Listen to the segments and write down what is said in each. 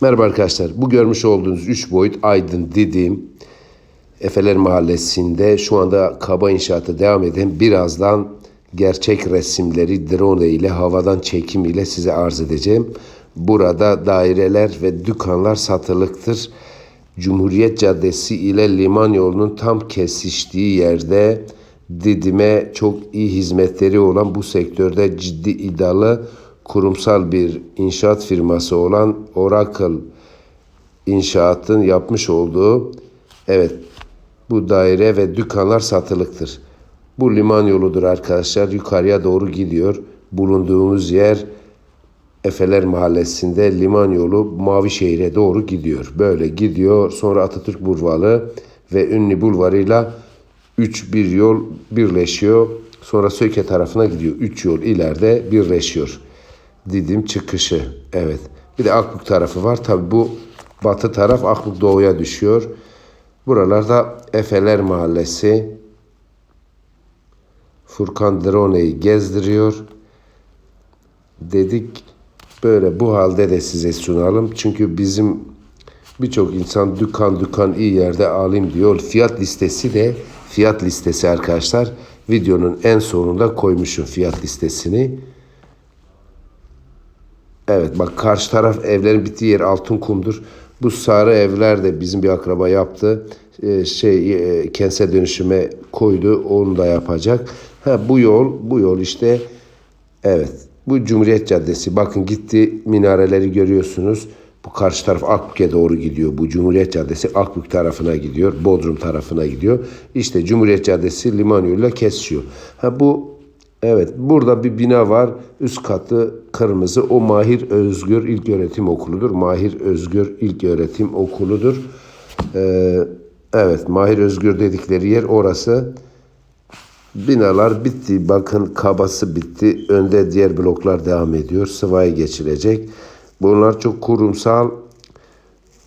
Merhaba arkadaşlar. Bu görmüş olduğunuz 3 boyut Aydın Didim Efeler Mahallesi'nde şu anda kaba inşaatı devam eden birazdan gerçek resimleri drone ile havadan çekim ile size arz edeceğim. Burada daireler ve dükkanlar satılıktır. Cumhuriyet Caddesi ile Liman yolunun tam kesiştiği yerde Didim'e çok iyi hizmetleri olan bu sektörde ciddi iddialı kurumsal bir inşaat firması olan Oracle İnşaat'ın yapmış olduğu evet bu daire ve dükkanlar satılıktır. Bu liman yoludur arkadaşlar. Yukarıya doğru gidiyor. Bulunduğumuz yer Efeler Mahallesi'nde liman yolu Mavişehir'e doğru gidiyor. Böyle gidiyor. Sonra Atatürk Bulvarı ve Ünlü Bulvarı'yla 3 bir yol birleşiyor. Sonra Söke tarafına gidiyor. 3 yol ileride birleşiyor. Didim çıkışı. Evet. Bir de Akbük tarafı var. Tabi bu batı taraf Akbük doğuya düşüyor. Buralarda Efeler Mahallesi. Furkan Drone'yi gezdiriyor. Dedik böyle bu halde de size sunalım. Çünkü bizim birçok insan dükkan dükkan iyi yerde alayım diyor. Fiyat listesi de fiyat listesi arkadaşlar. Videonun en sonunda koymuşum fiyat listesini. Evet bak karşı taraf evlerin bittiği yer altın kumdur. Bu sarı evler de bizim bir akraba yaptı. Ee, şey e, kentsel dönüşüme koydu. Onu da yapacak. Ha bu yol bu yol işte evet bu Cumhuriyet Caddesi. Bakın gitti minareleri görüyorsunuz. Bu karşı taraf Akbük'e doğru gidiyor. Bu Cumhuriyet Caddesi Akbük tarafına gidiyor. Bodrum tarafına gidiyor. İşte Cumhuriyet Caddesi liman yoluyla kesişiyor. Ha bu Evet, burada bir bina var. Üst katı kırmızı. O Mahir Özgür İlköğretim Okulu'dur. Mahir Özgür İlköğretim Okulu'dur. Ee, evet, Mahir Özgür dedikleri yer orası. Binalar bitti. Bakın kabası bitti. Önde diğer bloklar devam ediyor. Sıvayı geçirecek. Bunlar çok kurumsal.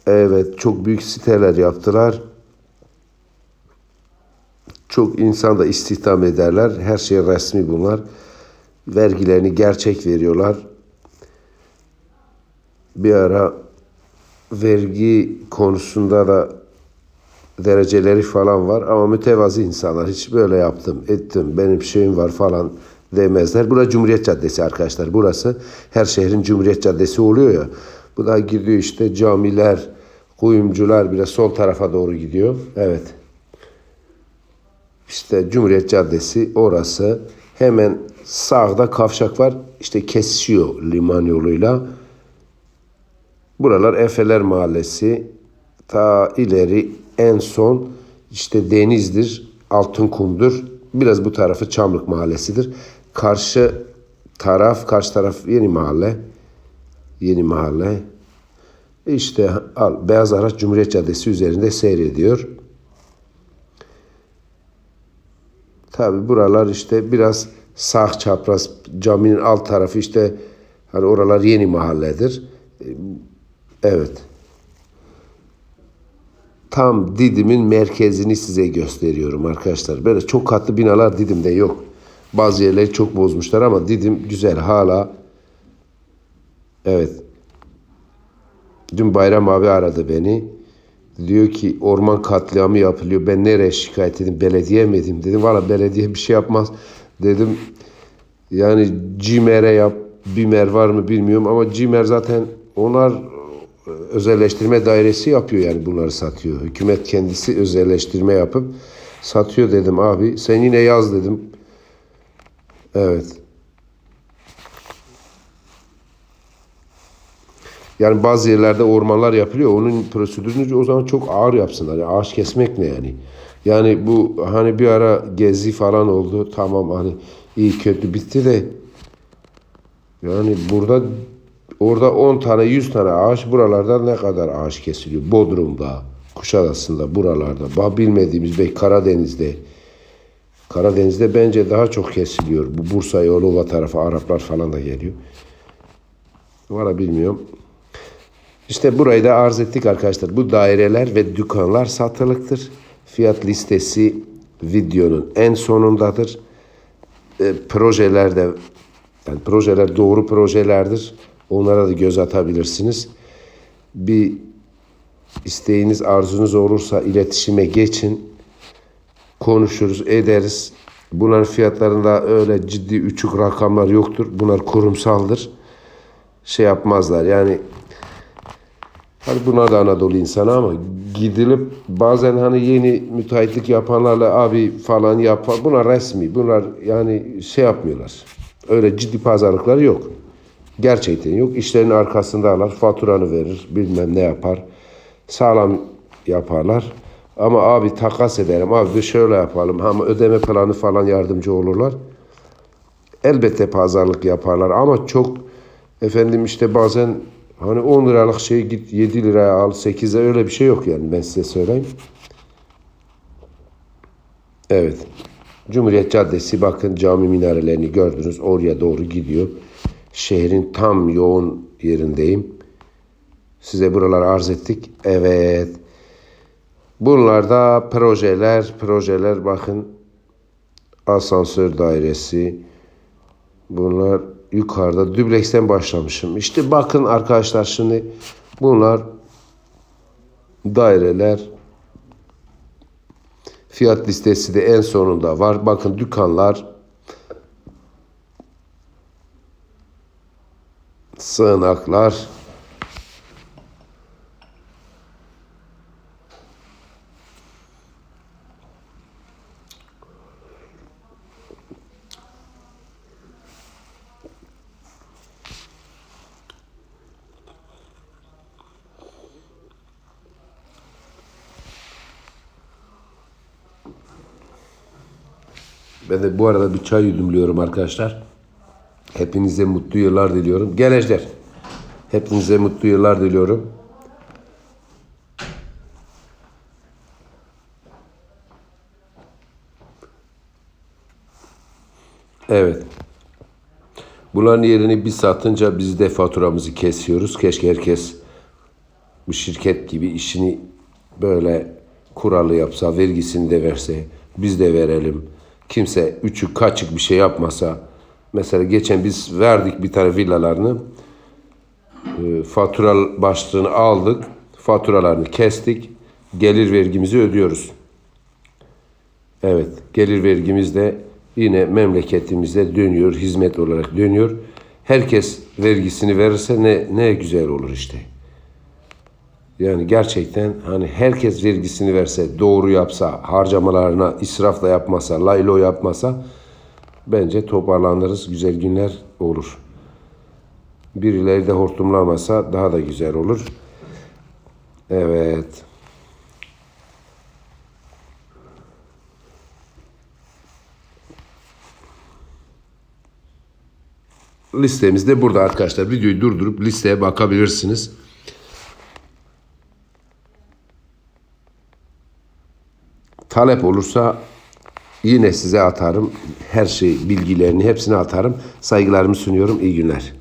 Evet, çok büyük siteler yaptılar. Çok insan da istihdam ederler. Her şey resmi bunlar. Vergilerini gerçek veriyorlar. Bir ara vergi konusunda da dereceleri falan var ama mütevazi insanlar. Hiç böyle yaptım, ettim, benim şeyim var falan demezler. Burası Cumhuriyet Caddesi arkadaşlar. Burası her şehrin Cumhuriyet Caddesi oluyor ya. Bu da gidiyor işte camiler, kuyumcular bile sol tarafa doğru gidiyor. Evet. İşte Cumhuriyet Caddesi orası. Hemen sağda kavşak var. İşte kesişiyor liman yoluyla. Buralar Efeler Mahallesi. Ta ileri en son işte denizdir, Altınkum'dur. Biraz bu tarafı Çamlık Mahallesi'dir. Karşı taraf, karşı taraf yeni mahalle. Yeni mahalle. İşte al, beyaz araç Cumhuriyet Caddesi üzerinde seyrediyor. Tabi buralar işte biraz sağ çapraz caminin alt tarafı işte hani oralar yeni mahalledir. Evet. Tam Didim'in merkezini size gösteriyorum arkadaşlar. Böyle çok katlı binalar Didim'de yok. Bazı yerleri çok bozmuşlar ama Didim güzel hala. Evet. Dün Bayram abi aradı beni. Diyor ki orman katliamı yapılıyor. Ben nereye şikayet edeyim? Belediye mi edeyim? Dedim valla belediye bir şey yapmaz. Dedim yani CİMER'e yap. BİMER var mı bilmiyorum ama CİMER zaten onlar özelleştirme dairesi yapıyor yani bunları satıyor. Hükümet kendisi özelleştirme yapıp satıyor dedim abi. Sen yine yaz dedim. Evet. Yani bazı yerlerde ormanlar yapılıyor. Onun prosedürünü o zaman çok ağır yapsınlar. Yani ağaç kesmek ne yani? Yani bu hani bir ara gezi falan oldu. Tamam hani iyi kötü bitti de yani burada orada 10 tane 100 tane ağaç buralarda ne kadar ağaç kesiliyor? Bodrum'da, Kuşadası'nda, buralarda. Bah bilmediğimiz belki Karadeniz'de. Karadeniz'de bence daha çok kesiliyor. Bu Bursa, Yolova tarafı Araplar falan da geliyor. Valla bilmiyorum. İşte burayı da arz ettik arkadaşlar. Bu daireler ve dükkanlar satılıktır. Fiyat listesi videonun en sonundadır. E, projeler de yani projeler doğru projelerdir. Onlara da göz atabilirsiniz. bir isteğiniz, arzunuz olursa iletişime geçin. Konuşuruz, ederiz. Bunların fiyatlarında öyle ciddi uçuk rakamlar yoktur. Bunlar kurumsaldır. Şey yapmazlar yani Hani bunlar da Anadolu insanı ama gidilip bazen hani yeni müteahhitlik yapanlarla abi falan yapar. Bunlar resmi. Bunlar yani şey yapmıyorlar. Öyle ciddi pazarlıkları yok. Gerçekten yok. İşlerin arkasındalar. Faturanı verir. Bilmem ne yapar. Sağlam yaparlar. Ama abi takas ederim. Abi bir şöyle yapalım. Ama ödeme planı falan yardımcı olurlar. Elbette pazarlık yaparlar ama çok efendim işte bazen hani 10 liralık şey git 7 liraya al 8 lira öyle bir şey yok yani ben size söyleyeyim. Evet. Cumhuriyet Caddesi bakın cami minarelerini gördünüz oraya doğru gidiyor. Şehrin tam yoğun yerindeyim. Size buraları arz ettik. Evet. Bunlar da projeler, projeler bakın. Asansör dairesi, Bunlar yukarıda dübleksten başlamışım. İşte bakın arkadaşlar şimdi bunlar daireler fiyat listesi de en sonunda var. Bakın dükkanlar sığınaklar Ben de bu arada bir çay yudumluyorum arkadaşlar. Hepinize mutlu yıllar diliyorum. Gençler, hepinize mutlu yıllar diliyorum. Evet. Bunların yerini biz satınca biz de faturamızı kesiyoruz. Keşke herkes bu şirket gibi işini böyle kuralı yapsa, vergisini de verse, biz de verelim. Kimse üçü kaçık bir şey yapmasa. Mesela geçen biz verdik bir tane villalarını. E, fatura başlığını aldık. Faturalarını kestik. Gelir vergimizi ödüyoruz. Evet, gelir vergimiz de yine memleketimize dönüyor, hizmet olarak dönüyor. Herkes vergisini verirse ne ne güzel olur işte. Yani gerçekten hani herkes vergisini verse, doğru yapsa, harcamalarına israf da yapmasa, laylo yapmasa bence toparlanırız, güzel günler olur. Birileri de hortumlamasa daha da güzel olur. Evet. Listemiz de burada arkadaşlar. Videoyu durdurup listeye bakabilirsiniz. Talep olursa yine size atarım. Her şey bilgilerini hepsini atarım. Saygılarımı sunuyorum. İyi günler.